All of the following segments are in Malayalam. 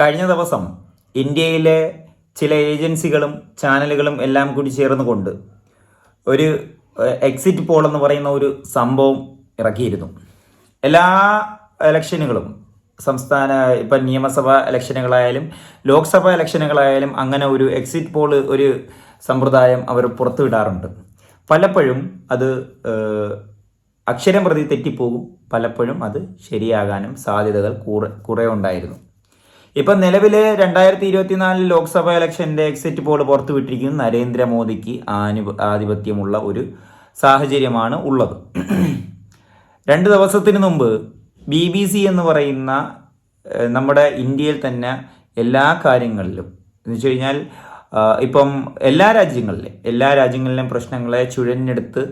കഴിഞ്ഞ ദിവസം ഇന്ത്യയിലെ ചില ഏജൻസികളും ചാനലുകളും എല്ലാം കൂടി ചേർന്നുകൊണ്ട് ഒരു എക്സിറ്റ് പോൾ എന്ന് പറയുന്ന ഒരു സംഭവം ഇറക്കിയിരുന്നു. എല്ലാ ഇലക്ഷനുകളും സംസ്ഥാന ഇപ്പം നിയമസഭാ ഇലക്ഷനുകളായാലും ലോക്സഭാ ഇലക്ഷനുകളായാലും അങ്ങനെ ഒരു എക്സിറ്റ് പോൾ ഒരു സമ്പ്രദായം അവർ പുറത്തുവിടാറുണ്ട്. പലപ്പോഴും അത് അക്ഷരം പ്രതി തെറ്റിപ്പോകും. പലപ്പോഴും അത് ശരിയാകാനും സാധ്യതകൾ കുറെ കുറേ ഉണ്ടായിരുന്നു. ഇപ്പം നിലവിൽ രണ്ടായിരത്തി ഇരുപത്തിനാലിൽ ലോക്സഭാ ഇലക്ഷന്റെ എക്സിറ്റ് പോൾ പുറത്തുവിട്ടിരിക്കുന്ന നരേന്ദ്രമോദിക്ക് ആനു ആധിപത്യമുള്ള ഒരു സാഹചര്യമാണ് ഉള്ളത്. രണ്ട് ദിവസത്തിന് മുമ്പ് ബി ബി സി എന്ന് പറയുന്ന നമ്മുടെ ഇന്ത്യയിൽ തന്നെ എല്ലാ കാര്യങ്ങളിലും എന്ന് വെച്ച് കഴിഞ്ഞാൽ ഇപ്പം എല്ലാ രാജ്യങ്ങളിലെ എല്ലാ രാജ്യങ്ങളിലെയും പ്രശ്നങ്ങളെ ചുഴഞ്ഞെടുത്ത്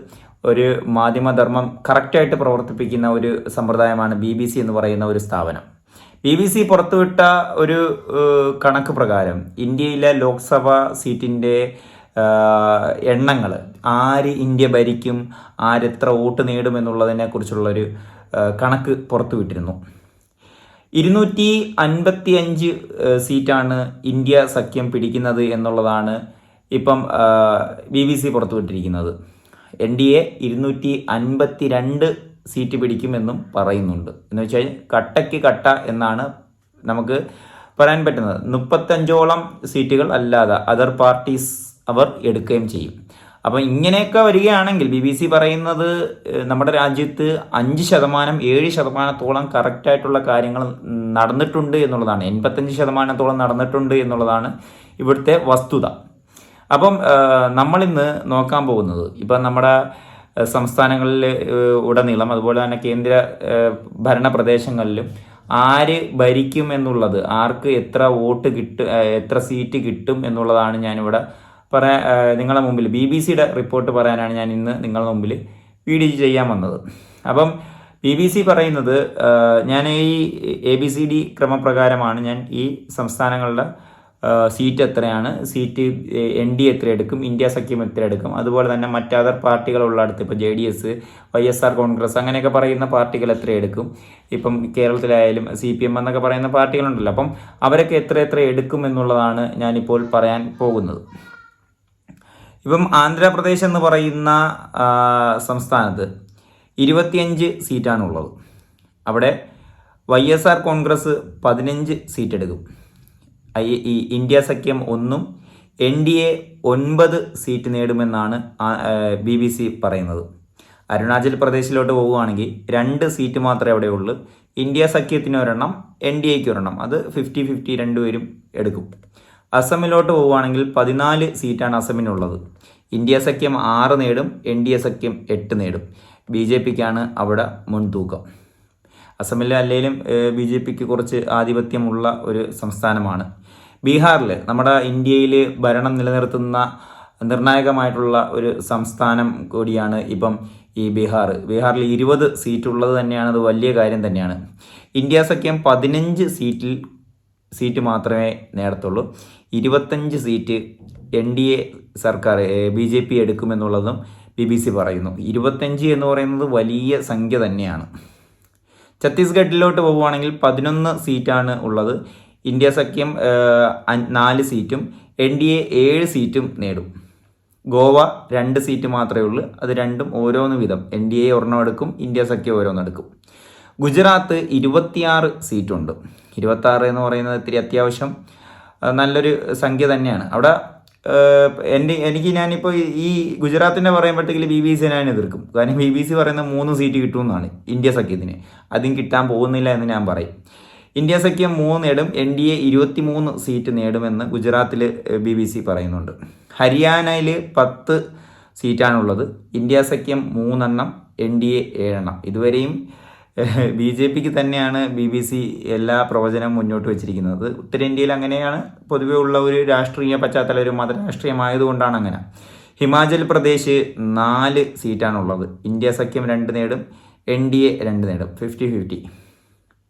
ഒരു മാധ്യമധർമ്മം കറക്റ്റായിട്ട് പ്രവർത്തിപ്പിക്കുന്ന ഒരു സമ്പ്രദായമാണ് ബി ബി സി എന്ന് പറയുന്ന ഒരു സ്ഥാപനം. ബി ബി സി പുറത്തുവിട്ട ഒരു കണക്ക് പ്രകാരം ഇന്ത്യയിലെ ലോക്സഭാ സീറ്റിന്റെ എണ്ണങ്ങൾ ആര് ഇന്ത്യ ഭരിക്കും ആരെത്ര വോട്ട് നേടും എന്നുള്ളതിനെ കുറിച്ചുള്ളൊരു കണക്ക് പുറത്തുവിട്ടിരുന്നു. ഇരുന്നൂറ്റി അൻപത്തി അഞ്ച് സീറ്റാണ് ഇന്ത്യ സഖ്യം പിടിക്കുന്നത് എന്നുള്ളതാണ് ഇപ്പം ബി ബി സി പുറത്തുവിട്ടിരിക്കുന്നത്. എൻ ഡി എ ഇരുന്നൂറ്റി അൻപത്തി രണ്ട് സീറ്റ് പിടിക്കുമെന്നും പറയുന്നുണ്ട്. എന്ന് വെച്ചാൽ കട്ടയ്ക്ക് കട്ട എന്നാണ് നമുക്ക് പറയാൻ പറ്റുന്നത്. മുപ്പത്തഞ്ചോളം സീറ്റുകൾ അല്ലാതെ അതർ പാർട്ടീസ് അവർ എടുക്കുകയും ചെയ്യും. അപ്പം ഇങ്ങനെയൊക്കെ വരികയാണെങ്കിൽ ബി ബി സി പറയുന്നത് നമ്മുടെ രാജ്യത്ത് അഞ്ച് ശതമാനം ഏഴ് ശതമാനത്തോളം കറക്റ്റായിട്ടുള്ള കാര്യങ്ങൾ നടന്നിട്ടുണ്ട് എന്നുള്ളതാണ്. എൺപത്തഞ്ച് ശതമാനത്തോളം നടന്നിട്ടുണ്ട് എന്നുള്ളതാണ് ഇവിടുത്തെ വസ്തുത. അപ്പം നമ്മളിന്ന് നോക്കാൻ പോകുന്നത്. ഇപ്പം നമ്മുടെ സംസ്ഥാനങ്ങളിൽ ഉടനീളം അതുപോലെ തന്നെ കേന്ദ്ര ഭരണ പ്രദേശങ്ങളിലും ആര് ഭരിക്കും എന്നുള്ളത് ആർക്ക് എത്ര വോട്ട് കിട്ടും എത്ര സീറ്റ് കിട്ടും എന്നുള്ളതാണ് ഞാനിവിടെ പറയാ നിങ്ങളുടെ മുമ്പിൽ ബി ബി സിയുടെ റിപ്പോർട്ട് പറയാനാണ് ഞാൻ ഇന്ന് നിങ്ങളുടെ മുമ്പിൽ വീഡിയോ ചെയ്യാൻ വന്നത്. അപ്പം ബി ബി സി പറയുന്നത് ഞാൻ ഈ എ ബി സി ഡി ക്രമപ്രകാരമാണ് ഞാൻ ഈ സംസ്ഥാനങ്ങളുടെ സീറ്റ് എത്രയാണ്? സീറ്റ് എൻ ഡി എത്ര എടുക്കും ഇന്ത്യ സഖ്യം എത്ര എടുക്കും അതുപോലെ തന്നെ മറ്റ് അതർ പാർട്ടികളുള്ളിടത്ത് ഇപ്പോൾ J D S Y S R Congress അങ്ങനെയൊക്കെ പറയുന്ന പാർട്ടികൾ എത്ര എടുക്കും ഇപ്പം കേരളത്തിലായാലും സി പി എം എന്നൊക്കെ പറയുന്ന പാർട്ടികളുണ്ടല്ലോ. അപ്പം അവരൊക്കെ എത്ര എത്ര എടുക്കും എന്നുള്ളതാണ് ഞാനിപ്പോൾ പറയാൻ പോകുന്നത്. ഇപ്പം ആന്ധ്രാപ്രദേശ് എന്ന് പറയുന്ന സംസ്ഥാനത്ത് ഇരുപത്തിയഞ്ച് സീറ്റാണുള്ളത് അവിടെ വൈ എസ് ആർ കോൺഗ്രസ് പതിനഞ്ച് സീറ്റ് എടുക്കും. ഈ ഇന്ത്യ സഖ്യം ഒന്നും എൻ ഡി എ ഒൻപത് സീറ്റ് നേടുമെന്നാണ് ബി ബി സി പറയുന്നത്. അരുണാചൽ പ്രദേശിലോട്ട് പോവുകയാണെങ്കിൽ രണ്ട് സീറ്റ് മാത്രമേ അവിടെ ഉള്ളൂ. ഇന്ത്യ സഖ്യത്തിന് ഒരെണ്ണം എൻ ഡി എക്ക് ഒരെണ്ണം. അത് ഫിഫ്റ്റി ഫിഫ്റ്റി രണ്ടുപേരും എടുക്കും. അസമിലോട്ട് പോവുകയാണെങ്കിൽ പതിനാല് സീറ്റാണ് അസമിനുള്ളത്. ഇന്ത്യ സഖ്യം ആറ് നേടും എൻ ഡി എ സഖ്യം എട്ട് നേടും. ബി ജെ പിക്കാണ് അവിടെ മുൻതൂക്കം. അസമിലെ അല്ലെങ്കിലും ബി ജെ പിക്ക് കുറച്ച് ആധിപത്യമുള്ള ഒരു സംസ്ഥാനമാണ്. ബീഹാറിൽ നമ്മുടെ ഇന്ത്യയിൽ ഭരണം നിലനിർത്തുന്ന നിർണായകമായിട്ടുള്ള ഒരു സംസ്ഥാനം കൂടിയാണ് ഇപ്പം ഈ ബീഹാർ ബീഹാറിൽ ഇരുപത് സീറ്റുള്ളത് തന്നെയാണ് അത് വലിയ കാര്യം തന്നെയാണ്. ഇന്ത്യ സഖ്യം പതിനഞ്ച് സീറ്റിൽ സീറ്റ് മാത്രമേ നേടത്തുള്ളൂ. ഇരുപത്തഞ്ച് സീറ്റ് എൻ ഡി എ സർക്കാർ ബി ജെ പി എടുക്കുമെന്നുള്ളതും ബി ബി സി പറയുന്നു. ഇരുപത്തഞ്ച് എന്ന് പറയുന്നത് വലിയ സംഖ്യ തന്നെയാണ്. ഛത്തീസ്ഗഡിലോട്ട് പോവുകയാണെങ്കിൽ പതിനൊന്ന് സീറ്റാണ് ഉള്ളത്. ഇന്ത്യ സഖ്യം നാല് സീറ്റും എൻ ഡി എ ഏഴ് സീറ്റും നേടും. ഗോവ രണ്ട് സീറ്റ് മാത്രമേ ഉള്ളൂ. അത് രണ്ടും ഓരോന്ന് വീതം. എൻ ഡി എ ഒരെണ്ണം എടുക്കും ഇന്ത്യ സഖ്യം ഓരോന്നെടുക്കും ഗുജറാത്ത് ഇരുപത്തിയാറ് സീറ്റുണ്ട്. ഇരുപത്താറ് എന്ന് പറയുന്നത് ഇത്തിരി അത്യാവശ്യം നല്ലൊരു സംഖ്യ തന്നെയാണ്. അവിടെ എന്റെ എനിക്ക് ഞാനിപ്പോൾ ഈ ഗുജറാത്തിന്റെ പറയുമ്പോഴത്തേക്ക് ബി ബി സി ഞാൻ എതിർക്കും. കാരണം ബി ബി സി പറയുന്ന മൂന്ന് സീറ്റ് കിട്ടുമെന്നാണ് ഇന്ത്യ സഖ്യത്തിന്. അതും കിട്ടാൻ പോകുന്നില്ല എന്ന് ഞാൻ പറയും. ഇന്ത്യ സഖ്യം നേടും എൻ ഡി എ ഇരുപത്തി മൂന്ന് സീറ്റ് നേടുമെന്ന് ഗുജറാത്തിൽ ബി ബി സി പറയുന്നുണ്ട്. ഹരിയാനയിൽ പത്ത് സീറ്റാണുള്ളത് ഇന്ത്യ സഖ്യം മൂന്നെണ്ണം എൻ ഡി എ ഏഴെണ്ണം. ഇതുവരെയും ബി ജെ പിക്ക് തന്നെയാണ് ബി ബി സി എല്ലാ പ്രവചനവും മുന്നോട്ട് വെച്ചിരിക്കുന്നത്. ഉത്തരേന്ത്യയിൽ അങ്ങനെയാണ് പൊതുവെ ഉള്ള ഒരു രാഷ്ട്രീയ പശ്ചാത്തല ഒരു മതരാഷ്ട്രീയമായതുകൊണ്ടാണ് അങ്ങനെ. ഹിമാചൽ പ്രദേശ് നാല് സീറ്റാണുള്ളത് ഇന്ത്യ സഖ്യം രണ്ട് നേടും എൻ ഡി എ രണ്ട് നേടും. Fifty fifty.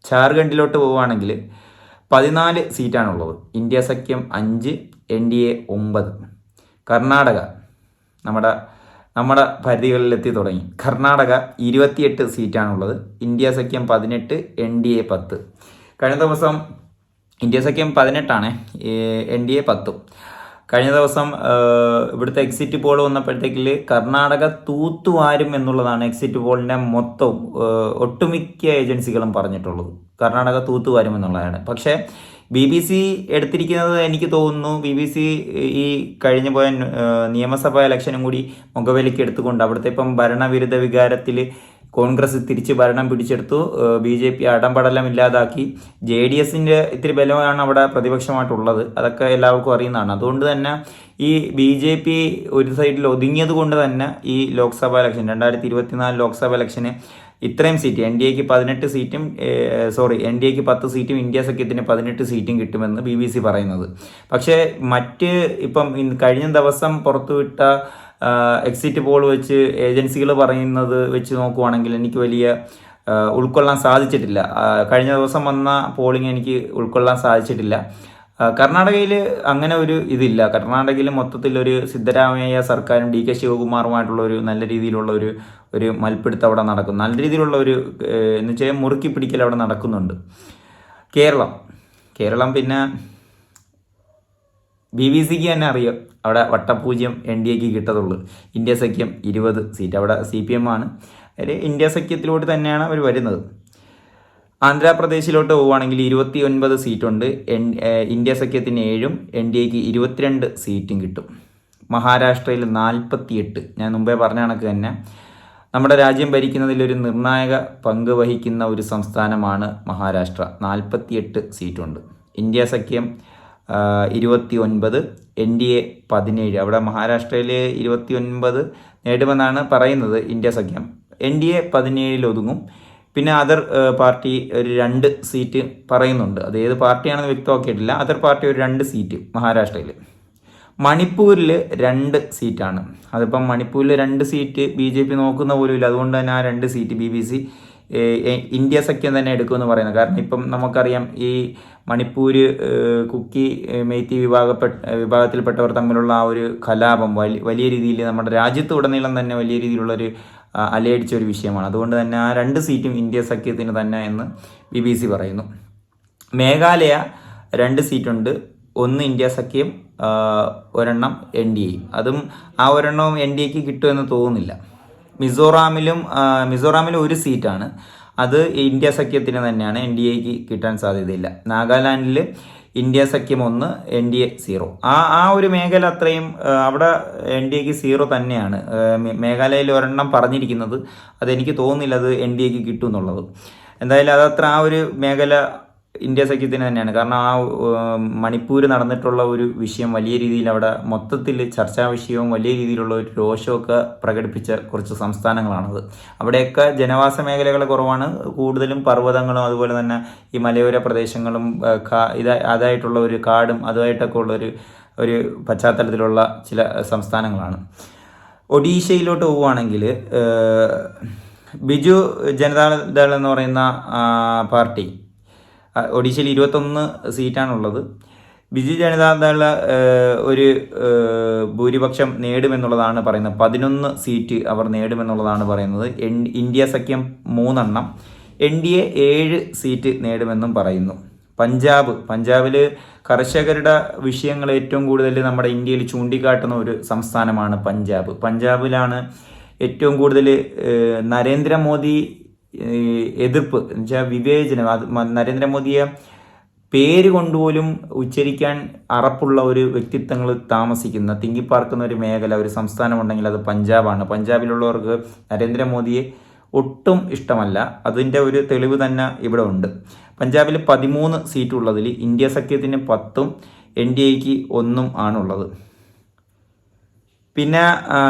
ജാർഖണ്ഡിലോട്ട് പോവുകയാണെങ്കിൽ പതിനാല് സീറ്റാണുള്ളത്. ഇന്ത്യ സഖ്യം അഞ്ച് എൻ ഡി എ ഒമ്പത്. കർണാടക നമ്മുടെ നമ്മുടെ പരിധികളിലെത്തി തുടങ്ങി. കർണാടക ഇരുപത്തിയെട്ട് സീറ്റാണുള്ളത്. ഇന്ത്യ സഖ്യം പതിനെട്ട് എൻ ഡി എ പത്ത്. കഴിഞ്ഞ ദിവസം ഇന്ത്യ സഖ്യം പതിനെട്ടാണ് എൻ ഡി എ പത്തും. കഴിഞ്ഞ ദിവസം ഇവിടുത്തെ എക്സിറ്റ് പോൾ വന്നപ്പോഴത്തേക്കിൽ കർണാടക തൂത്തുവാരും എന്നുള്ളതാണ് എക്സിറ്റ് പോളിന്റെ മൊത്തം ഒട്ടുമിക്ക ഏജൻസികളും പറഞ്ഞിട്ടുള്ളത്. കർണാടക തൂത്തുവാരും എന്നുള്ളതാണ്. പക്ഷേ ബി ബി സി എടുത്തിരിക്കുന്നത് എനിക്ക് തോന്നുന്നു ബി ബി സി ഈ കഴിഞ്ഞു പോയ നിയമസഭാ ഇലക്ഷനും കൂടി മുഖവിലേക്ക് എടുത്തുകൊണ്ട് അവിടുത്തെ ഇപ്പം ഭരണവിരുദ്ധ വികാരത്തിൽ കോൺഗ്രസ് തിരിച്ച് ഭരണം പിടിച്ചെടുത്തു. ബി ജെ പി അടംപടലം ഇല്ലാതാക്കി. ജെ ഡി എസിന്റെ ഇത്തിരി ബലമാണ് അവിടെ പ്രതിപക്ഷമായിട്ടുള്ളത്. അതൊക്കെ എല്ലാവർക്കും അറിയുന്നതാണ്. അതുകൊണ്ട് തന്നെ ഈ ബി ജെ പി ഒരു സൈഡിൽ ഒതുങ്ങിയത് കൊണ്ട് തന്നെ ഈ ലോക്സഭാ ഇലക്ഷൻ രണ്ടായിരത്തി ഇരുപത്തിനാല് ലോക്സഭാ ഇലക്ഷന് ഇത്രയും സീറ്റ് എൻ ഡി എക്ക് പതിനെട്ട് സീറ്റും സോറി എൻ ഡി എക്ക് പത്ത് സീറ്റും ഇന്ത്യ സഖ്യത്തിന് പതിനെട്ട് സീറ്റും കിട്ടുമെന്ന് ബി ബി സി പറയുന്നത്. പക്ഷേ മറ്റ് ഇപ്പം കഴിഞ്ഞ ദിവസം പുറത്തുവിട്ട എക്സിറ്റ് പോൾ വെച്ച് ഏജൻസികൾ പറയുന്നത് വെച്ച് നോക്കുവാണെങ്കിൽ എനിക്ക് വലിയ ഉൾക്കൊള്ളാൻ സാധിച്ചിട്ടില്ല. കഴിഞ്ഞ ദിവസം വന്ന പോളിംഗ് എനിക്ക് ഉൾക്കൊള്ളാൻ സാധിച്ചിട്ടില്ല. കർണാടകയിൽ അങ്ങനെ ഒരു ഇതില്ല. കർണാടകയിൽ മൊത്തത്തിൽ ഒരു സിദ്ധരാമയ്യ സർക്കാരും ഡി കെ ശിവകുമാറുമായിട്ടുള്ള ഒരു നല്ല രീതിയിലുള്ള ഒരു ഒരു മൽപ്പിടുത്തം അവിടെ നടക്കും നല്ല രീതിയിലുള്ള ഒരു എന്ന് വെച്ചാൽ മുറുക്കി പിടിക്കൽ അവിടെ നടക്കുന്നുണ്ട്. കേരളം. കേരളം പിന്നെ ബി ബി സിക്ക് തന്നെ അറിയാം. അവിടെ വട്ടപൂജ്യം എൻ ഡി എക്ക് കിട്ടത്തുള്ളൂ. ഇന്ത്യ സഖ്യം ഇരുപത് സീറ്റ്. അവിടെ സി പി എം ആണ്. ഒരു ഇന്ത്യ സഖ്യത്തിലോട്ട് തന്നെയാണ് അവർ വരുന്നത്. ആന്ധ്രാപ്രദേശിലോട്ട് പോവുകയാണെങ്കിൽ ഇരുപത്തി ഒൻപത് സീറ്റുണ്ട്. എൻ ഇന്ത്യ സഖ്യത്തിന് ഏഴും എൻ ഡി എക്ക് ഇരുപത്തിരണ്ട് സീറ്റും കിട്ടും. മഹാരാഷ്ട്രയിൽ നാൽപ്പത്തിയെട്ട്. ഞാൻ മുമ്പേ പറഞ്ഞ കണക്ക് തന്നെ. നമ്മുടെ രാജ്യം ഭരിക്കുന്നതിൽ ഒരു നിർണായക പങ്ക് വഹിക്കുന്ന ഒരു സംസ്ഥാനമാണ് മഹാരാഷ്ട്ര. നാൽപ്പത്തിയെട്ട് സീറ്റുണ്ട്. ഇന്ത്യ സഖ്യം ഇരുപത്തി ഒൻപത് എൻ ഡി എ പതിനേഴ്. അവിടെ മഹാരാഷ്ട്രയിൽ ഇരുപത്തി ഒൻപത് നേടുമെന്നാണ് പറയുന്നത് ഇന്ത്യ സഖ്യം. എൻ ഡി എ പതിനേഴിൽ ഒതുങ്ങും. പിന്നെ അതർ പാർട്ടി ഒരു രണ്ട് സീറ്റ് പറയുന്നുണ്ട്. അത് ഏത് പാർട്ടിയാണെന്ന് വ്യക്തമാക്കിയിട്ടില്ല. അതർ പാർട്ടി ഒരു രണ്ട് സീറ്റ് മഹാരാഷ്ട്രയിൽ മണിപ്പൂരിൽ രണ്ട് സീറ്റാണ്. അതിപ്പം മണിപ്പൂരിൽ രണ്ട് സീറ്റ് ബി ജെ പി നോക്കുന്ന പോലും ഇല്ല അതുകൊണ്ട് തന്നെ ആ രണ്ട് seat B B C India സഖ്യം തന്നെ എടുക്കുമെന്ന് പറയുന്നത് കാരണം ഇപ്പം നമുക്കറിയാം ഈ മണിപ്പൂർ കുക്കി മെയ്ത്തി വിഭാഗപ്പെട്ട വിഭാഗത്തിൽപ്പെട്ടവർ തമ്മിലുള്ള ആ ഒരു കലാപം വലിയ രീതിയിൽ നമ്മുടെ രാജ്യത്ത് ഉടനീളം തന്നെ വലിയ രീതിയിലുള്ളൊരു അലയടിച്ച ഒരു വിഷയമാണ്. അതുകൊണ്ട് തന്നെ ആ രണ്ട് സീറ്റും ഇന്ത്യ സഖ്യത്തിന് തന്നെ എന്ന് ബി ബി സി പറയുന്നു. മേഘാലയ രണ്ട് സീറ്റുണ്ട്. ഒന്ന് ഇന്ത്യ സഖ്യം ഒരെണ്ണം എൻ ഡി എയും. അതും ആ ഒരെണ്ണവും എൻ ഡി എക്ക് കിട്ടുമെന്ന് തോന്നുന്നില്ല. മിസോറാമിലും മിസോറാമിലും ഒരു സീറ്റാണ്. അത് ഇന്ത്യ സഖ്യത്തിന് തന്നെയാണ്. എൻ ഡി എക്ക് കിട്ടാൻ സാധ്യതയില്ല. നാഗാലാൻഡിൽ ഇന്ത്യ സഖ്യം ഒന്ന് എൻ ഡി എ സീറോ. ആ ആ ഒരു മേഖല അത്രയും അവിടെ എൻ ഡി എക്ക് സീറോ തന്നെയാണ്. മേഘാലയയിൽ ഒരെണ്ണം പറഞ്ഞിരിക്കുന്നത്. അതെനിക്ക് തോന്നുന്നില്ല അത് എൻ ഡി എക്ക് കിട്ടും എന്നുള്ളത്. എന്തായാലും അതത്ര ആ ഒരു മേഖല ഇന്ത്യ സഖ്യത്തിന് തന്നെയാണ്. കാരണം ആ മണിപ്പൂർ നടന്നിട്ടുള്ള ഒരു വിഷയം വലിയ രീതിയിൽ അവിടെ മൊത്തത്തിൽ ചർച്ചാ വിഷയവും വലിയ രീതിയിലുള്ള ഒരു രോഷമൊക്കെ പ്രകടിപ്പിച്ച കുറച്ച് സംസ്ഥാനങ്ങളാണത്. അവിടെയൊക്കെ ജനവാസ മേഖലകൾ കുറവാണ്. കൂടുതലും പർവതങ്ങളും അതുപോലെ തന്നെ ഈ മലയോര പ്രദേശങ്ങളും അതായിട്ടുള്ള ഒരു കാടും അതുമായിട്ടൊക്കെ ഉള്ളൊരു ഒരു പശ്ചാത്തലത്തിലുള്ള ചില സംസ്ഥാനങ്ങളാണ്. ഒഡീഷയിലോട്ട് പോവുകയാണെങ്കിൽ ബിജു ജനതാദൾ എന്ന് പറയുന്ന പാർട്ടി ഒഡീഷയിൽ ഇരുപത്തൊന്ന് സീറ്റാണുള്ളത്. ബിജു ജനതാദള ഒരു ഭൂരിപക്ഷം നേടുമെന്നുള്ളതാണ് പറയുന്നത്. പതിനൊന്ന് സീറ്റ് അവർ നേടുമെന്നുള്ളതാണ് പറയുന്നത്. ഇന്ത്യ സഖ്യം മൂന്നെണ്ണം. എൻ ഡി എ ഏഴ് സീറ്റ് നേടുമെന്നും പറയുന്നു. പഞ്ചാബ് പഞ്ചാബിൽ കർഷകരുടെ വിഷയങ്ങൾ ഏറ്റവും കൂടുതൽ നമ്മുടെ ഇന്ത്യയിൽ ചൂണ്ടിക്കാട്ടുന്ന ഒരു സംസ്ഥാനമാണ് പഞ്ചാബ്. പഞ്ചാബിലാണ് ഏറ്റവും കൂടുതൽ നരേന്ദ്രമോദി എതിർപ്പ് എന്നുവെച്ചാൽ വിവേചനം. അത് നരേന്ദ്രമോദിയെ പേര് കൊണ്ടുപോലും ഉച്ചരിക്കാൻ അറപ്പുള്ള ഒരു വ്യക്തിത്വങ്ങൾ താമസിക്കുന്ന തിങ്ങിപ്പാർക്കുന്ന ഒരു മേഖല ഒരു സംസ്ഥാനം ഉണ്ടെങ്കിൽ അത് പഞ്ചാബാണ്. പഞ്ചാബിലുള്ളവർക്ക് നരേന്ദ്രമോദിയെ ഒട്ടും ഇഷ്ടമല്ല. അതിന്റെ ഒരു തെളിവ് തന്നെ ഇവിടെ ഉണ്ട്. പഞ്ചാബിൽ പതിമൂന്ന് സീറ്റുള്ളതിൽ ഇന്ത്യ സഖ്യത്തിന് പത്തും എൻ ഡി എക്ക് ഒന്നും ആണുള്ളത്. പിന്നെ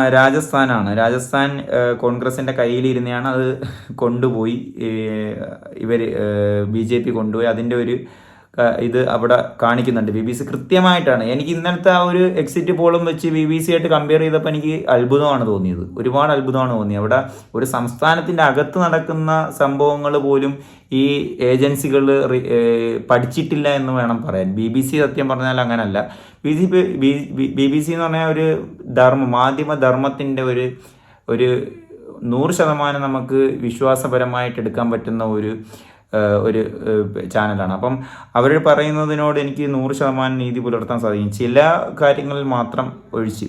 രാജസ്ഥാനാണ്. രാജസ്ഥാൻ കോൺഗ്രസിന്റെ കയ്യിലിരുന്നെയാണ് അത് കൊണ്ടുപോയി. ഇവർ ബി ജെ പി കൊണ്ടുപോയി. അതിന്റെ ഒരു ഇത് അവിടെ കാണിക്കുന്നുണ്ട്. ബി ബി സി കൃത്യമായിട്ടാണ്. എനിക്ക് ഇന്നലത്തെ ആ ഒരു എക്സിറ്റ് പോളും വെച്ച് ബി ബി സി ആയിട്ട് കമ്പയർ ചെയ്തപ്പോൾ എനിക്ക് അത്ഭുതമാണ് തോന്നിയത്. ഒരുപാട് അത്ഭുതമാണ് തോന്നിയത്. അവിടെ ഒരു സംസ്ഥാനത്തിന്റെ അകത്ത് നടക്കുന്ന സംഭവങ്ങൾ പോലും ഈ ഏജൻസികൾ പഠിച്ചിട്ടില്ല എന്ന് വേണം പറയാൻ. ബി ബി സി സത്യം പറഞ്ഞാൽ അങ്ങനല്ല. ബി ബി ബി സി എന്ന് പറഞ്ഞാൽ ഒരു ധർമ്മം മാധ്യമ ധർമ്മത്തിന്റെ ഒരു ഒരു നൂറ് ശതമാനം നമുക്ക് വിശ്വാസപരമായിട്ട് എടുക്കാൻ പറ്റുന്ന ഒരു ഒരു ചാനലാണ്. അപ്പം അവർ പറയുന്നതിനോട് എനിക്ക് നൂറ് ശതമാനം നീതി പുലർത്താൻ സാധിക്കും. ചില കാര്യങ്ങളിൽ മാത്രം ഒഴിച്ച്.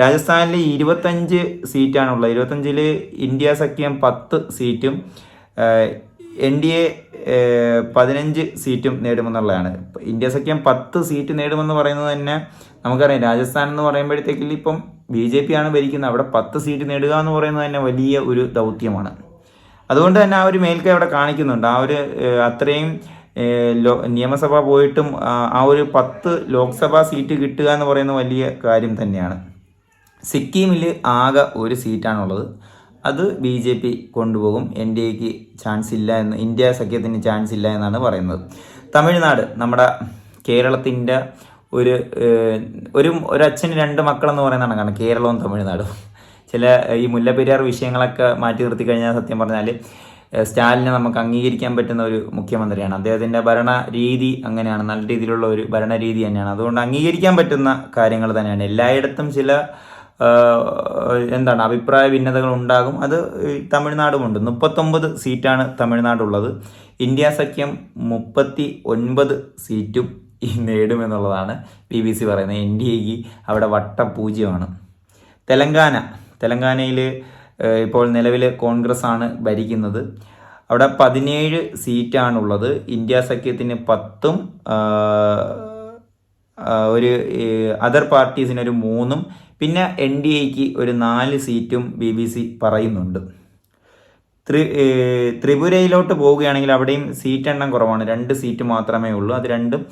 രാജസ്ഥാനിൽ ഇരുപത്തഞ്ച് സീറ്റാണുള്ളത്. ഇരുപത്തഞ്ചിൽ ഇന്ത്യ സഖ്യം പത്ത് സീറ്റും എൻ ഡി എ പതിനഞ്ച് സീറ്റും നേടുമെന്നുള്ളതാണ്. ഇന്ത്യ സഖ്യം പത്ത് സീറ്റ് നേടുമെന്ന് പറയുന്നത് തന്നെ നമുക്കറിയാം. രാജസ്ഥാൻ എന്ന് പറയുമ്പോഴത്തേക്കിൽ ഇപ്പം ബി ജെ പി ആണ് ഭരിക്കുന്നത്. അവിടെ പത്ത് സീറ്റ് നേടുക എന്ന് പറയുന്നത് തന്നെ വലിയ ഒരു ദൗത്യമാണ്. അതുകൊണ്ട് തന്നെ ആ ഒരു മേൽക്കൈ അവിടെ കാണിക്കുന്നുണ്ട്. ആ ഒരു അത്രയും നിയമസഭ പോയിട്ടും ആ, ഒരു പത്ത് ലോക്സഭാ സീറ്റ് കിട്ടുക എന്ന് പറയുന്ന വലിയ കാര്യം തന്നെയാണ്. സിക്കിമിൽ ആകെ ഒരു സീറ്റാണുള്ളത്. അത് ബി ജെ പി കൊണ്ടുപോകും. എൻ ഡി എക്ക് ചാൻസ് ഇല്ല എന്ന് ഇന്ത്യ സഖ്യത്തിന് ചാൻസ് ഇല്ല എന്നാണ് പറയുന്നത്. തമിഴ്നാട് നമ്മുടെ കേരളത്തിന്റെ ഒരു ഒരു ഒരച്ഛന് രണ്ട് മക്കളെന്ന് പറയുന്നതാണ് കാരണം കേരളവും തമിഴ്നാടും. ചില ഈ മുല്ലപ്പെരിയാർ വിഷയങ്ങളൊക്കെ മാറ്റി നിർത്തി കഴിഞ്ഞാൽ സത്യം പറഞ്ഞാൽ സ്റ്റാലിനെ നമുക്ക് അംഗീകരിക്കാൻ പറ്റുന്ന ഒരു മുഖ്യമന്ത്രിയാണ്. അദ്ദേഹത്തിന്റെ ഭരണ രീതി അങ്ങനെയാണ്. നല്ല രീതിയിലുള്ള ഒരു ഭരണ രീതി തന്നെയാണ്. അതുകൊണ്ട് അംഗീകരിക്കാൻ പറ്റുന്ന കാര്യങ്ങൾ തന്നെയാണ്. എല്ലായിടത്തും ചില എന്താണ് അഭിപ്രായ ഭിന്നതകൾ ഉണ്ടാകും. അത് തമിഴ്നാടുമുണ്ട്. മുപ്പത്തൊമ്പത് സീറ്റാണ് തമിഴ്നാടുള്ളത്. ഇന്ത്യ സഖ്യം മുപ്പത്തി ഒൻപത് സീറ്റും നേടുമെന്നുള്ളതാണ് ബി ബി സി പറയുന്നത്. എൻ ഡി എക്ക് അവിടെ വട്ടപൂജ്യമാണ്. തെലങ്കാന. തെലങ്കാനയിൽ ഇപ്പോൾ നിലവിൽ കോൺഗ്രസ് ആണ് ഭരിക്കുന്നത്. അവിടെ പതിനേഴ് സീറ്റാണുള്ളത്. ഇന്ത്യ സഖ്യത്തിന് പത്തും ഒരു അതർ പാർട്ടീസിന് ഒരു മൂന്നും പിന്നെ എൻ ഡി എക്ക് ഒരു നാല് സീറ്റും ബി ബി സി പറയുന്നുണ്ട്. ത്രി ത്രിപുരയിലോട്ട് പോവുകയാണെങ്കിൽ അവിടെയും സീറ്റ് എണ്ണം കുറവാണ്. രണ്ട് സീറ്റ് മാത്രമേ ഉള്ളൂ. അത് രണ്ടും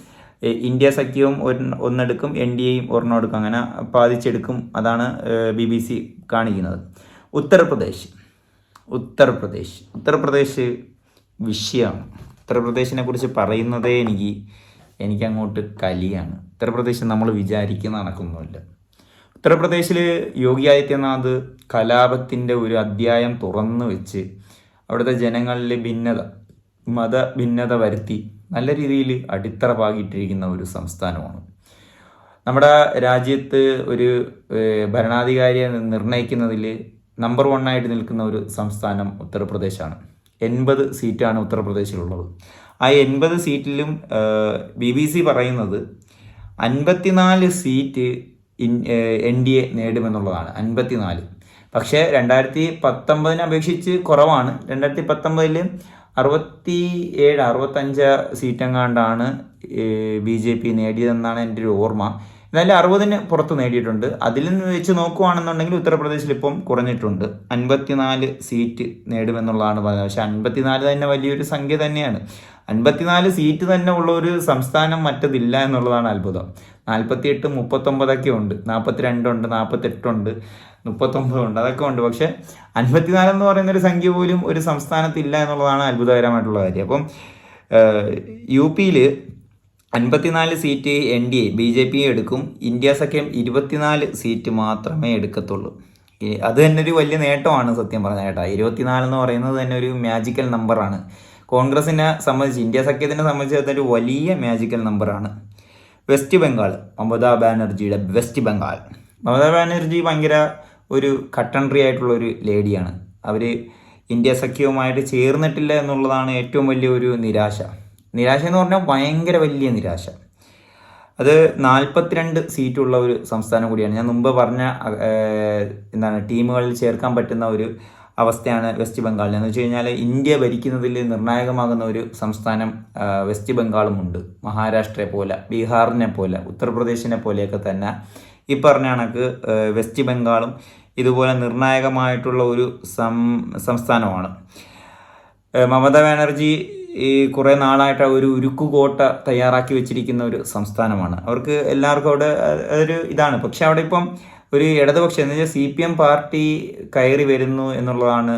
ഇന്ത്യ സഖ്യവും ഒരു ഒന്നെടുക്കും എൻ ഡി എയും ഒരെണ്ണം എടുക്കും. അങ്ങനെ പാതിച്ചെടുക്കും. അതാണ് ബി ബി സി കാണിക്കുന്നത്. ഉത്തർപ്രദേശ്. ഉത്തർപ്രദേശ്. ഉത്തർപ്രദേശ് വിഷയമാണ്. ഉത്തർപ്രദേശിനെ കുറിച്ച് പറയുന്നതേ എനിക്ക് എനിക്കങ്ങോട്ട് കലിയാണ്. ഉത്തർപ്രദേശ് നമ്മൾ വിചാരിക്കുന്ന നടക്കുന്നുമില്ല ഉത്തർപ്രദേശിൽ യോഗി ആദിത്യനാഥ് കലാപത്തിന്റെ ഒരു അധ്യായം തുറന്നു വെച്ച് അവിടുത്തെ ജനങ്ങളിൽ ഭിന്നത മത ഭിന്നത വരുത്തി. നല്ല രീതിയിൽ അടിത്തറ പാകിയിട്ടിരിക്കുന്ന ഒരു സംസ്ഥാനമാണ്. നമ്മുടെ രാജ്യത്ത് ഒരു ഭരണാധികാരിയെ നിർണയിക്കുന്നതിൽ നമ്പർ വൺ ആയിട്ട് നിൽക്കുന്ന ഒരു സംസ്ഥാനം ഉത്തർപ്രദേശാണ്. എൺപത് സീറ്റാണ് ഉത്തർപ്രദേശിലുള്ളത്. ആ എൺപത് സീറ്റിലും ബി ബി സി പറയുന്നത് അൻപത്തിനാല് സീറ്റ് എൻ ഡി എ നേടുമെന്നുള്ളതാണ്. അൻപത്തിനാല്. പക്ഷേ രണ്ടായിരത്തി പത്തൊമ്പതിനെ അപേക്ഷിച്ച് കുറവാണ്. രണ്ടായിരത്തി പത്തൊമ്പതിൽ അറുപത്തി ഏഴ് അറുപത്തഞ്ച് സീറ്റെങ്ങാണ്ടാണ് ബി ജെ പി നേടിയതെന്നാണ് എന്റെ ഒരു ഓർമ്മ. എന്നാലും അറുപതിന് പുറത്ത് നേടിയിട്ടുണ്ട്. അതിൽ നിന്ന് വെച്ച് നോക്കുവാണെന്നുണ്ടെങ്കിൽ ഉത്തർപ്രദേശിൽ ഇപ്പം കുറഞ്ഞിട്ടുണ്ട്. അൻപത്തിനാല് സീറ്റ് നേടുമെന്നുള്ളതാണ് പറയുന്നത്. പക്ഷെ അൻപത്തിനാല് തന്നെ വലിയൊരു സംഖ്യ തന്നെയാണ്. അൻപത്തിനാല് സീറ്റ് തന്നെ ഉള്ള ഒരു സംസ്ഥാനം മറ്റതില്ല എന്നുള്ളതാണ് അത്ഭുതം. നാൽപ്പത്തിയെട്ട് മുപ്പത്തൊമ്പതൊക്കെ ഉണ്ട്. നാൽപ്പത്തിരണ്ടുണ്ട് നാൽപ്പത്തെട്ടുണ്ട് മുപ്പത്തൊമ്പതുണ്ട് അതൊക്കെ ഉണ്ട്. പക്ഷെ അൻപത്തിനാല് എന്ന് പറയുന്ന ഒരു സംഖ്യ പോലും ഒരു സംസ്ഥാനത്തില്ല എന്നുള്ളതാണ് അത്ഭുതകരമായിട്ടുള്ള കാര്യം. അപ്പം യു പിയിൽ അൻപത്തിനാല് seat N D A B J P എടുക്കും. ഇന്ത്യ സഖ്യം ഇരുപത്തിനാല് സീറ്റ് മാത്രമേ എടുക്കത്തുള്ളൂ. അത് തന്നെ ഒരു വലിയ നേട്ടമാണ് സത്യം പറഞ്ഞ കേട്ടോ. ഇരുപത്തിനാല് എന്ന് പറയുന്നത് തന്നെ ഒരു മാജിക്കൽ നമ്പറാണ് കോൺഗ്രസിനെ സംബന്ധിച്ച് ഇന്ത്യ സഖ്യത്തിനെ സംബന്ധിച്ച് ഒരു വലിയ മാജിക്കൽ നമ്പറാണ് വെസ്റ്റ് ബംഗാൾ മമതാ ബാനർജിയുടെ വെസ്റ്റ് ബംഗാൾ മമതാ ബാനർജി ഭയങ്കര ഒരു കട്ടൺട്രി ആയിട്ടുള്ള ഒരു ലേഡിയാണ് അവർ ഇന്ത്യ സഖ്യവുമായിട്ട് ചേർന്നിട്ടില്ല എന്നുള്ളതാണ് ഏറ്റവും വലിയ ഒരു നിരാശ. നിരാശ എന്ന് പറഞ്ഞാൽ ഭയങ്കര വലിയ നിരാശ. അത് നാൽപ്പത്തിരണ്ട് സീറ്റുള്ള ഒരു സംസ്ഥാനം കൂടിയാണ്. ഞാൻ മുമ്പ് പറഞ്ഞ എന്താണ് ടീമുകളിൽ ചേർക്കാൻ പറ്റുന്ന ഒരു അവസ്ഥയാണ് വെസ്റ്റ് ബംഗാളിൽ എന്ന് വെച്ച് കഴിഞ്ഞാൽ ഇന്ത്യ ഭരിക്കുന്നതിൽ നിർണായകമാകുന്ന ഒരു സംസ്ഥാനം വെസ്റ്റ് ബംഗാളുമുണ്ട് മഹാരാഷ്ട്രയെ പോലെ ബീഹാറിനെ പോലെ ഉത്തർപ്രദേശിനെ പോലെയൊക്കെ തന്നെ. ഈ പറഞ്ഞ കണക്ക് വെസ്റ്റ് ബംഗാളും ഇതുപോലെ നിർണായകമായിട്ടുള്ള ഒരു സംസ്ഥാനമാണ്. മമതാ ബാനർജി ഈ കുറേ നാളായിട്ട് ഒരു ഉരുക്കുകോട്ട തയ്യാറാക്കി വെച്ചിരിക്കുന്ന ഒരു സംസ്ഥാനമാണ്. അവർക്ക് എല്ലാവർക്കും അവിടെ ഒരു ഇതാണ്. പക്ഷെ അവിടെ ഇപ്പം ഒരു ഇടതുപക്ഷം എന്ന് വെച്ചാൽ സി പി എം പാർട്ടി കയറി വരുന്നു എന്നുള്ളതാണ്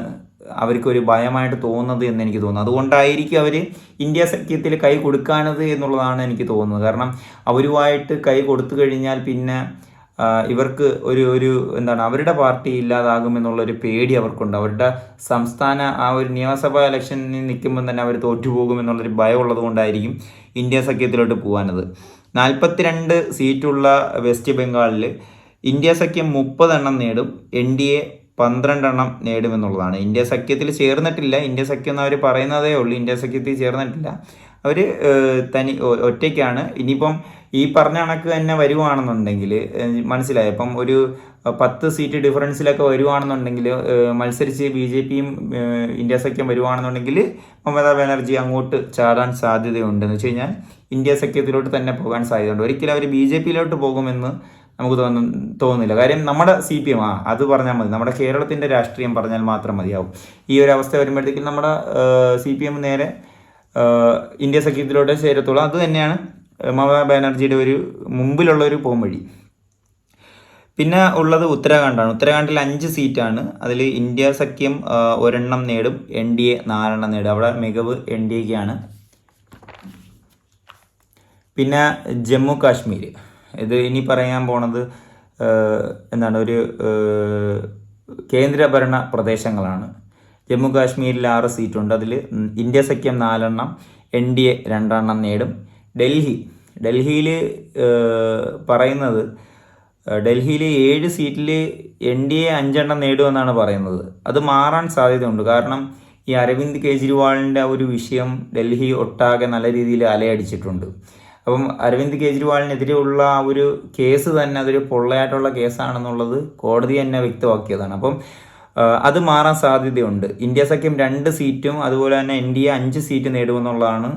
അവർക്ക് ഒരു ഭയമായിട്ട് തോന്നുന്നത് എന്ന് എനിക്ക് തോന്നുന്നു. അതുകൊണ്ടായിരിക്കും അവർ ഇന്ത്യ സഖ്യത്തിൽ കൈ കൊടുക്കാനത് എന്നുള്ളതാണ് എനിക്ക് തോന്നുന്നത്. കാരണം അവരുമായിട്ട് കൈ കൊടുത്തു കഴിഞ്ഞാൽ പിന്നെ ഇവർക്ക് ഒരു ഒരു എന്താണ് അവരുടെ പാർട്ടി ഇല്ലാതാകുമെന്നുള്ളൊരു പേടി അവർക്കുണ്ട്. അവരുടെ സംസ്ഥാന ആ ഒരു നിയമസഭാ ഇലക്ഷനിൽ നിൽക്കുമ്പോൾ തന്നെ അവർ തോറ്റുപോകും എന്നുള്ളൊരു ഭയം ഉള്ളത് കൊണ്ടായിരിക്കും ഇന്ത്യ സഖ്യത്തിലോട്ട് പോകാനത്. നാൽപ്പത്തിരണ്ട് സീറ്റുള്ള വെസ്റ്റ് ബംഗാളിൽ ഇന്ത്യ സഖ്യം മുപ്പതെണ്ണം നേടും എൻ ഡി എ പന്ത്രണ്ടെണ്ണം നേടുമെന്നുള്ളതാണ് ഇന്ത്യ സഖ്യത്തിൽ ചേർന്നിട്ടില്ല. ഇന്ത്യ സഖ്യം എന്ന് അവർ പറയുന്നതേ ഉള്ളൂ. ഇന്ത്യ സഖ്യത്തിൽ ചേർന്നിട്ടില്ല. അവർ തനി ഒറ്റയ്ക്കാണ്. ഇനിയിപ്പം ഈ പറഞ്ഞ കണക്ക് തന്നെ വരുവാണെന്നുണ്ടെങ്കിൽ മനസ്സിലായി. അപ്പം ഒരു പത്ത് സീറ്റ് ഡിഫറൻസിലൊക്കെ വരുവാണെന്നുണ്ടെങ്കിൽ മത്സരിച്ച് ബി ജെ പിയും ഇന്ത്യ സഖ്യം വരുവാണെന്നുണ്ടെങ്കിൽ മമതാ ബാനർജി അങ്ങോട്ട് ചാടാൻ സാധ്യതയുണ്ട് എന്ന് വെച്ച് കഴിഞ്ഞാൽ ഇന്ത്യ സഖ്യത്തിലോട്ട് തന്നെ പോകാൻ സാധ്യതയുണ്ട്. ഒരിക്കലും അവർ ബി ജെ പിയിലോട്ട് പോകുമെന്ന് നമുക്ക് തോന്നു തോന്നുന്നില്ല. കാര്യം നമ്മുടെ സി പി എം ആ അത് പറഞ്ഞാൽ മതി. നമ്മുടെ കേരളത്തിന്റെ രാഷ്ട്രീയം പറഞ്ഞാൽ മാത്രം മതിയാവും. ഈ ഒരു അവസ്ഥ വരുമ്പോഴത്തേക്കും നമ്മുടെ സി പി എം നേരെ ഇന്ത്യ സഖ്യത്തിലോട്ട് ചേരത്തുള്ളൂ. അത് തന്നെയാണ് മമതാ ബാനർജിയുടെ ഒരു മുമ്പിലുള്ള ഒരു പോംവഴി. പിന്നെ ഉള്ളത് ഉത്തരാഖണ്ഡാണ്. ഉത്തരാഖണ്ഡിൽ അഞ്ച് സീറ്റാണ്. അതിൽ ഇന്ത്യ സഖ്യം ഒരെണ്ണം നേടും. എൻ ഡി എ നാലെണ്ണം നേടും. അവിടെ മികവ് എൻ ഡി എക്കാണ് പിന്നെ ജമ്മു കാശ്മീർ ഇത് ഇനി പറയാൻ പോണത് എന്താണ് ഒരു കേന്ദ്രഭരണ പ്രദേശങ്ങളാണ്. ജമ്മു കാശ്മീരിൽ ആറ് സീറ്റുണ്ട്. അതിൽ ഇന്ത്യ സഖ്യം നാലെണ്ണം എൻ ഡി എ രണ്ടെണ്ണം നേടും. ഡൽഹി. ഡൽഹിയിൽ പറയുന്നത് ഡൽഹിയിൽ ഏഴ് സീറ്റിൽ എൻ ഡി എ അഞ്ചെണ്ണം നേടുമെന്നാണ് പറയുന്നത്. അത് മാറാൻ സാധ്യതയുണ്ട്. കാരണം ഈ അരവിന്ദ് കെജ്രിവാളിന്റെ ഒരു വിഷയം ഡൽഹി ഒട്ടാകെ നല്ല രീതിയിൽ അലയടിച്ചിട്ടുണ്ട്. അപ്പം അരവിന്ദ് കെജ്രിവാളിനെതിരെയുള്ള ആ ഒരു കേസ് തന്നെ അതൊരു പൊള്ളയായിട്ടുള്ള കേസാണെന്നുള്ളത് കോടതി തന്നെ വ്യക്തമാക്കിയതാണ്. അപ്പം അത് മാറാൻ സാധ്യതയുണ്ട്. ഇന്ത്യ സഖ്യം രണ്ട് സീറ്റും അതുപോലെ തന്നെ എൻ ഡി എ അഞ്ച് സീറ്റ് നേടുമെന്നുള്ളതാണ്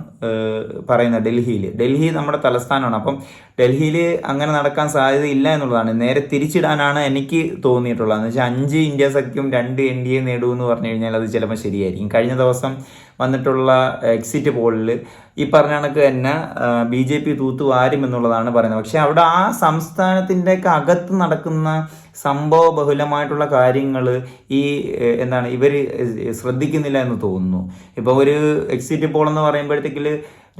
പറയുന്നത് ഡൽഹിയിൽ ഡൽഹി നമ്മുടെ തലസ്ഥാനമാണ്. അപ്പം ഡൽഹിയിൽ അങ്ങനെ നടക്കാൻ സാധ്യതയില്ല എന്നുള്ളതാണ്. നേരെ തിരിച്ചിടാനാണ് എനിക്ക് തോന്നിയിട്ടുള്ളത്. എന്ന് വെച്ചാൽ അഞ്ച് ഇന്ത്യ സഖ്യം രണ്ട് എൻ ഡി എ നേടുമെന്ന് പറഞ്ഞു കഴിഞ്ഞാൽ അത് ചിലപ്പോൾ ശരിയായിരിക്കും. കഴിഞ്ഞ ദിവസം വന്നിട്ടുള്ള എക്സിറ്റ് പോളിൽ ഈ പറഞ്ഞ കണക്ക് തന്നെ ബി ജെ പി തൂത്തുവാരും എന്നുള്ളതാണ് പറയുന്നത്. പക്ഷേ അവിടെ ആ സംസ്ഥാനത്തിന്റെയൊക്കെ അകത്ത് നടക്കുന്ന സംഭവ ബഹുലമായിട്ടുള്ള കാര്യങ്ങൾ ഈ എന്താണ് ഇവർ ശ്രദ്ധിക്കുന്നില്ല എന്ന് തോന്നുന്നു. ഇപ്പോൾ ഒരു എക്സിറ്റ് പോൾ എന്ന് പറയുമ്പോഴത്തേക്കിൽ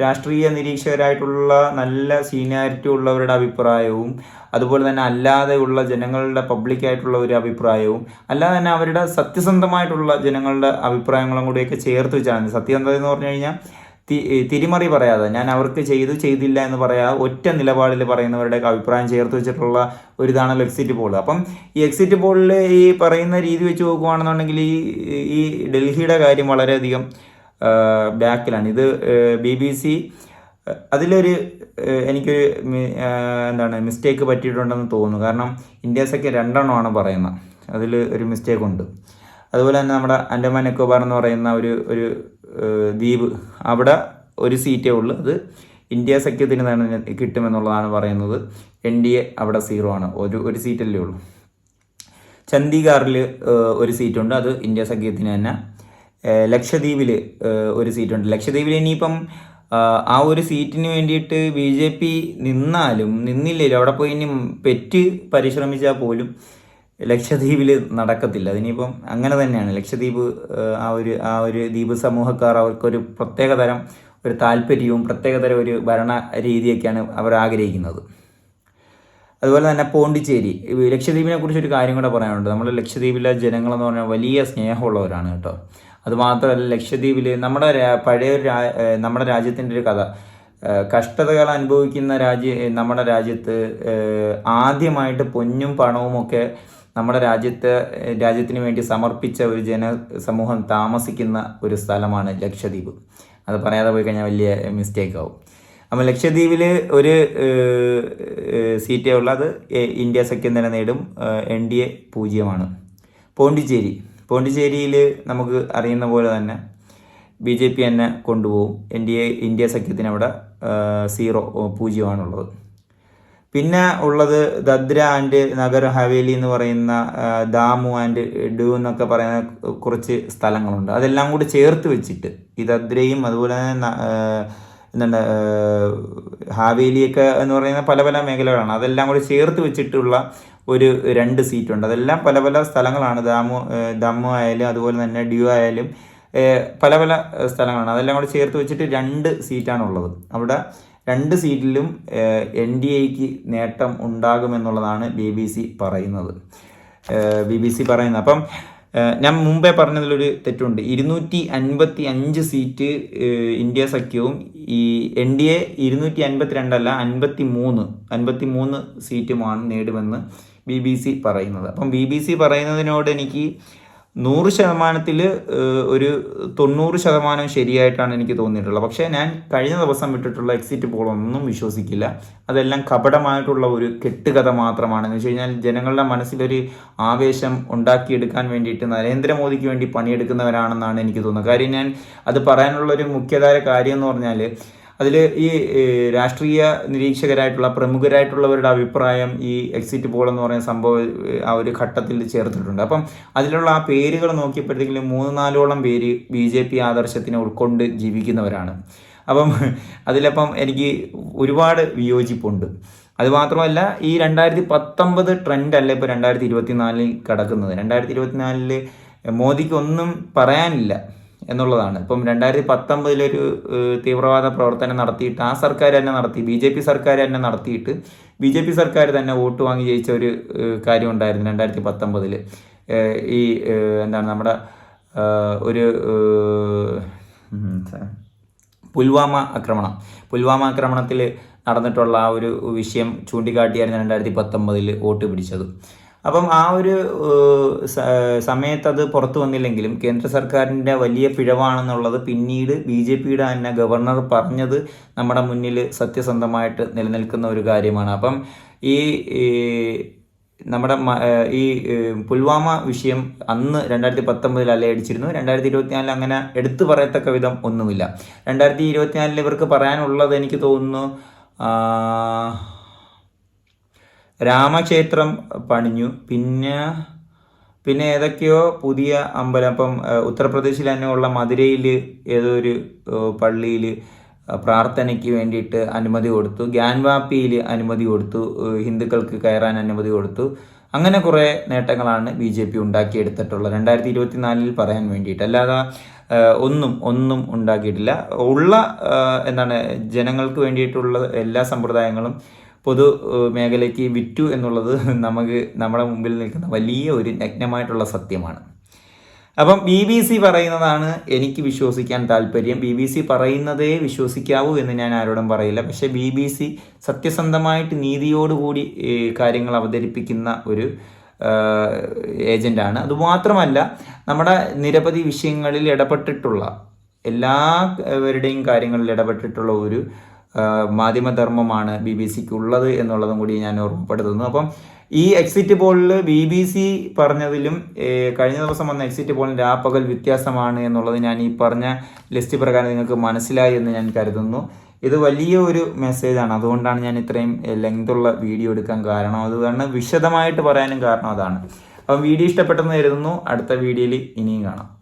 രാഷ്ട്രീയ നിരീക്ഷകരായിട്ടുള്ള നല്ല സീനിയാരിറ്റി ഉള്ളവരുടെ അഭിപ്രായവും അതുപോലെ തന്നെ അല്ലാതെയുള്ള ജനങ്ങളുടെ പബ്ലിക്കായിട്ടുള്ള ഒരു അഭിപ്രായവും അല്ലാതെ തന്നെ അവരുടെ സത്യസന്ധമായിട്ടുള്ള ജനങ്ങളുടെ അഭിപ്രായങ്ങളും കൂടിയൊക്കെ ചേർത്ത് വെച്ചാണ് സത്യസന്ധത എന്ന് പറഞ്ഞു കഴിഞ്ഞാൽ തിരിമറി പറയാതെ ഞാൻ അവർക്ക് ചെയ്തു ചെയ്തില്ല എന്ന് പറയാതെ ഒറ്റ നിലപാടിൽ പറയുന്നവരുടെ അഭിപ്രായം ചേർത്ത് വെച്ചിട്ടുള്ള ഒരു ഇതാണല്ലോ എക്സിറ്റ് പോൾ അപ്പം ഈ എക്സിറ്റ് പോളിൽ ഈ പറയുന്ന രീതി വെച്ച് നോക്കുകയാണെന്നുണ്ടെങ്കിൽ ഈ ഈ ഡൽഹിയുടെ കാര്യം വളരെയധികം ബാക്കിലാണ്. ഇത് ബി ബി സി അതിലൊരു എനിക്കൊരു എന്താണ് മിസ്റ്റേക്ക് പറ്റിയിട്ടുണ്ടെന്ന് തോന്നുന്നു. കാരണം ഇന്ത്യസൊക്കെ രണ്ടെണ്ണമാണ് പറയുന്നത്. അതിൽ ഒരു മിസ്റ്റേക്ക് ഉണ്ട്. അതുപോലെ തന്നെ നമ്മുടെ അൻഡമാൻ നിക്കോബാർ എന്ന് പറയുന്ന ഒരു ഒരു ദ്വീപ്. അവിടെ ഒരു സീറ്റേ ഉള്ളൂ. അത് ഇന്ത്യ സഖ്യത്തിന് തന്നെ കിട്ടുമെന്നുള്ളതാണ് പറയുന്നത്. എൻ ഡി എ അവിടെ സീറോ ആണ്. ഒരു ഒരു സീറ്റല്ലേ ഉള്ളൂ. ചണ്ഡീഗാറിൽ ഒരു സീറ്റുണ്ട്. അത് ഇന്ത്യ സഖ്യത്തിന് തന്നെ. ലക്ഷദ്വീപിൽ ഒരു സീറ്റുണ്ട്. ലക്ഷദ്വീപിൽ ഇനിയിപ്പം ആ ഒരു സീറ്റിന് വേണ്ടിയിട്ട് ബി ജെ പി നിന്നാലും നിന്നില്ലല്ലോ അവിടെ പോയി ഇനി പെറ്റ് പരിശ്രമിച്ചാൽ പോലും ലക്ഷദ്വീപിൽ നടക്കത്തില്ല. അതിനിപ്പം അങ്ങനെ തന്നെയാണ്. ലക്ഷദ്വീപ് ആ ഒരു ആ ഒരു ദ്വീപ് സമൂഹക്കാർ അവർക്കൊരു പ്രത്യേക തരം ഒരു താല്പര്യവും പ്രത്യേകതരം ഒരു ഭരണ രീതിയൊക്കെയാണ് അവർ ആഗ്രഹിക്കുന്നത്. അതുപോലെ തന്നെ പോണ്ടിച്ചേരി. ലക്ഷദ്വീപിനെ കുറിച്ച് ഒരു കാര്യം കൂടെ പറയാനുണ്ട്. നമ്മൾ ലക്ഷദ്വീപിലെ ജനങ്ങളെന്ന് പറഞ്ഞാൽ വലിയ സ്നേഹമുള്ളവരാണ് കേട്ടോ. അതുമാത്രമല്ല ലക്ഷദ്വീപിൽ നമ്മുടെ പഴയ ഒരു നമ്മുടെ രാജ്യത്തിന്റെ ഒരു കഥ. കഷ്ടതകൾ അനുഭവിക്കുന്ന രാജ്യ നമ്മുടെ രാജ്യത്ത് ആദ്യമായിട്ട് പൊന്നും പണവും ഒക്കെ നമ്മുടെ രാജ്യത്തെ രാജ്യത്തിന് വേണ്ടി സമർപ്പിച്ച ഒരു ജനസമൂഹം താമസിക്കുന്ന ഒരു സ്ഥലമാണ് ലക്ഷദ്വീപ്. അത് പറയാതെ പോയി കഴിഞ്ഞാൽ വലിയ മിസ്റ്റേക്ക് ആവും. അപ്പം ലക്ഷദ്വീപിൽ ഒരു സീറ്റേ ഉള്ളത് ഇന്ത്യ സഖ്യം തന്നെ നേടും. എൻ ഡി എ പൂജ്യമാണ്. പോണ്ടിച്ചേരി. പോണ്ടിച്ചേരിയിൽ നമുക്ക് അറിയുന്ന പോലെ തന്നെ ബി ജെ പി തന്നെ കൊണ്ടുപോകും. എൻ ഡി എ ഇന്ത്യ സഖ്യത്തിന് അവിടെ സീറോ പൂജ്യമാണുള്ളത്. പിന്നെ ഉള്ളത് ദദ്ര ആൻഡ് നഗർ ഹവേലി എന്ന് പറയുന്ന ദാമു ആൻഡ് ഡു എന്നൊക്കെ പറയുന്ന കുറച്ച് സ്ഥലങ്ങളുണ്ട്. അതെല്ലാം കൂടി ചേർത്ത് വെച്ചിട്ട് ഈ ദദ്രയും അതുപോലെ തന്നെ എന്താണ് ഹാവേലിയൊക്കെ എന്ന് പറയുന്ന പല പല മേഖലകളാണ്. അതെല്ലാം കൂടി ചേർത്ത് വെച്ചിട്ടുള്ള ഒരു രണ്ട് സീറ്റുണ്ട്. അതെല്ലാം പല പല സ്ഥലങ്ങളാണ്. ദാമു ദമ്മു ആയാലും അതുപോലെ തന്നെ ഡ്യൂ ആയാലും പല പല സ്ഥലങ്ങളാണ്. അതെല്ലാം കൂടി ചേർത്ത് വെച്ചിട്ട് രണ്ട് സീറ്റാണുള്ളത്. അവിടെ രണ്ട് സീറ്റിലും എൻ ഡി എക്ക് നേട്ടം ഉണ്ടാകുമെന്നുള്ളതാണ് ബി ബി സി പറയുന്നത്. ബി ബി സി പറയുന്നത്. അപ്പം ഞാൻ മുമ്പേ പറഞ്ഞതിലൊരു തെറ്റുണ്ട്. ഇരുന്നൂറ്റി അൻപത്തി അഞ്ച് സീറ്റ് ഇന്ത്യ സഖ്യവും ഈ എൻ ഡി എ ഇരുന്നൂറ്റി അൻപത്തി രണ്ടല്ല അൻപത്തി മൂന്ന് അൻപത്തി മൂന്ന് സീറ്റുമാണ് നേടുമെന്ന് ബി ബി സി പറയുന്നത്. അപ്പം ബി ബി സി പറയുന്നതിനോട് എനിക്ക് നൂറ് ശതമാനത്തിൽ ഒരു തൊണ്ണൂറ് ശതമാനം ശരിയായിട്ടാണ് എനിക്ക് തോന്നിയിട്ടുള്ളത്. പക്ഷേ ഞാൻ കഴിഞ്ഞ ദിവസം വിട്ടിട്ടുള്ള എക്സിറ്റ് പോൾ ഒന്നും വിശ്വസിക്കില്ല. അതെല്ലാം കപടമായിട്ടുള്ള ഒരു കെട്ടുകഥ മാത്രമാണ് എന്ന് വെച്ച് കഴിഞ്ഞാൽ ജനങ്ങളുടെ മനസ്സിലൊരു ആവേശം ഉണ്ടാക്കിയെടുക്കാൻ വേണ്ടിയിട്ട് നരേന്ദ്രമോദിക്ക് വേണ്ടി പണിയെടുക്കുന്നവരാണെന്നാണ് എനിക്ക് തോന്നുന്നത്. കാര്യം ഞാൻ അത് പറയാനുള്ള ഒരു മുഖ്യധാര കാര്യം എന്ന് പറഞ്ഞാൽ അതിൽ ഈ രാഷ്ട്രീയ നിരീക്ഷകരായിട്ടുള്ള പ്രമുഖരായിട്ടുള്ളവരുടെ അഭിപ്രായം ഈ എക്സിറ്റ് പോൾ എന്ന് പറയുന്ന സംഭവം ആ ഒരു ഘട്ടത്തിൽ ചേർത്തിട്ടുണ്ട്. അപ്പം അതിലുള്ള ആ പേരുകൾ നോക്കിയപ്പോഴത്തേക്കും മൂന്ന് നാലോളം പേര് ബി ജെ പി ആദർശത്തിനെ ഉൾക്കൊണ്ട് ജീവിക്കുന്നവരാണ്. അപ്പം അതിലപ്പം എനിക്ക് ഒരുപാട് വിയോജിപ്പുണ്ട്. അതുമാത്രമല്ല ഈ രണ്ടായിരത്തി പത്തൊമ്പത് ട്രെൻഡ് അല്ല ഇപ്പോൾ രണ്ടായിരത്തി ഇരുപത്തിനാലിൽ കിടക്കുന്നത്. രണ്ടായിരത്തി ഇരുപത്തിനാലിൽ മോദിക്ക് ഒന്നും പറയാനില്ല. എന്നുള്ളതാണ്. ഇപ്പം രണ്ടായിരത്തി പത്തൊമ്പതിലൊരു തീവ്രവാദ പ്രവർത്തനം നടത്തിയിട്ട് ആ സർക്കാർ തന്നെ നടത്തി ബി ജെ പി സർക്കാർ തന്നെ നടത്തിയിട്ട് ബി ജെ പി സർക്കാർ തന്നെ വോട്ട് വാങ്ങി ജയിച്ച ഒരു കാര്യം ഉണ്ടായിരുന്നു രണ്ടായിരത്തി പത്തൊമ്പതിൽ ഈ എന്താണ് നമ്മുടെ ഒരു പുൽവാമ ആക്രമണം. പുൽവാമ ആക്രമണത്തിൽ നടന്നിട്ടുള്ള ആ ഒരു വിഷയം ചൂണ്ടിക്കാട്ടിയായിരുന്നു രണ്ടായിരത്തി പത്തൊമ്പതിൽ വോട്ട് പിടിച്ചത്. അപ്പം ആ ഒരു സമയത്ത് അത് പുറത്തു വന്നില്ലെങ്കിലും കേന്ദ്ര സർക്കാരിന്റെ വലിയ പിഴവാണെന്നുള്ളത് പിന്നീട് ബി ജെ പിയുടെ തന്നെ ഗവർണർ പറഞ്ഞത് നമ്മുടെ മുന്നിൽ സത്യസന്ധമായിട്ട് നിലനിൽക്കുന്ന ഒരു കാര്യമാണ്. അപ്പം ഈ നമ്മുടെ ഈ പുൽവാമ വിഷയം അന്ന് രണ്ടായിരത്തി പത്തൊമ്പതിൽ അലയടിച്ചിരുന്നു രണ്ടായിരത്തി ഇരുപത്തിനാലിൽ അങ്ങനെ എടുത്തു പറയത്തക്ക വിധം ഒന്നുമില്ല. രണ്ടായിരത്തി ഇരുപത്തിനാലിൽ ഇവർക്ക് പറയാനുള്ളത് എനിക്ക് തോന്നുന്നു രാമക്ഷേത്രം പണിഞ്ഞു. പിന്നെ പിന്നെ ഏതൊക്കെയോ പുതിയ അമ്പലം. അപ്പം ഉത്തർപ്രദേശിൽ തന്നെ ഉള്ള മധുരയിൽ ഏതോ ഒരു പള്ളിയിൽ പ്രാർത്ഥനയ്ക്ക് വേണ്ടിയിട്ട് അനുമതി കൊടുത്തു. ഗ്യാൻവാപ്പിയിൽ അനുമതി കൊടുത്തു. ഹിന്ദുക്കൾക്ക് കയറാൻ അനുമതി കൊടുത്തു. അങ്ങനെ കുറേ നേട്ടങ്ങളാണ് ബി ജെ പി ഉണ്ടാക്കിയെടുത്തിട്ടുള്ളത്. രണ്ടായിരത്തി ഇരുപത്തിനാലിൽ പറയാൻ വേണ്ടിയിട്ട്. അല്ലാതെ ഒന്നും ഒന്നും ഉണ്ടാക്കിയിട്ടില്ല. ഉള്ള എന്താണ് ജനങ്ങൾക്ക് വേണ്ടിയിട്ടുള്ള എല്ലാ സമ്പ്രദായങ്ങളും പൊതു മേഖലയ്ക്ക് വിറ്റു എന്നുള്ളത് നമുക്ക് നമ്മുടെ മുമ്പിൽ നിൽക്കുന്ന വലിയ ഒരു നഗ്നമായിട്ടുള്ള സത്യമാണ്. അപ്പം ബി ബി സി പറയുന്നതാണ് എനിക്ക് വിശ്വസിക്കാൻ താല്പര്യം. ബി ബി സി പറയുന്നതേ വിശ്വസിക്കാവൂ എന്ന് ഞാൻ ആരോടും പറയില്ല. പക്ഷേ ബി ബി സി സത്യസന്ധമായിട്ട് നീതിയോടുകൂടി കാര്യങ്ങൾ അവതരിപ്പിക്കുന്ന ഒരു ഏജന്റാണ് അതുമാത്രമല്ല നമ്മുടെ നിരവധി വിഷയങ്ങളിൽ ഇടപെട്ടിട്ടുള്ള എല്ലാവരുടെയും കാര്യങ്ങളിൽ ഇടപെട്ടിട്ടുള്ള ഒരു മാധ്യമധർമ്മമാണ് ബി ബി സിക്ക് ഉള്ളത് എന്നുള്ളതും കൂടി ഞാൻ ഓർമ്മപ്പെടുത്തുന്നു. അപ്പം ഈ എക്സിറ്റ് പോളിൽ ബി ബി സി പറഞ്ഞതിലും കഴിഞ്ഞ ദിവസം വന്ന എക്സിറ്റ് പോളിന്റെ ആ പകൽ വ്യത്യാസമാണ് എന്നുള്ളത് ഞാൻ ഈ പറഞ്ഞ ലിസ്റ്റ് പ്രകാരം നിങ്ങൾക്ക് മനസ്സിലായി എന്ന് ഞാൻ കരുതുന്നു. ഇത് വലിയ ഒരു മെസ്സേജാണ് അതുകൊണ്ടാണ് ഞാൻ ഇത്രയും ലെങ്തുള്ള വീഡിയോ എടുക്കാൻ കാരണം അതുകൊണ്ട് വിശദമായിട്ട് പറയാനും കാരണം അതാണ്. അപ്പം വീഡിയോ ഇഷ്ടപ്പെട്ടെന്ന് കരുതുന്നു. അടുത്ത വീഡിയോയിൽ ഇനിയും കാണാം.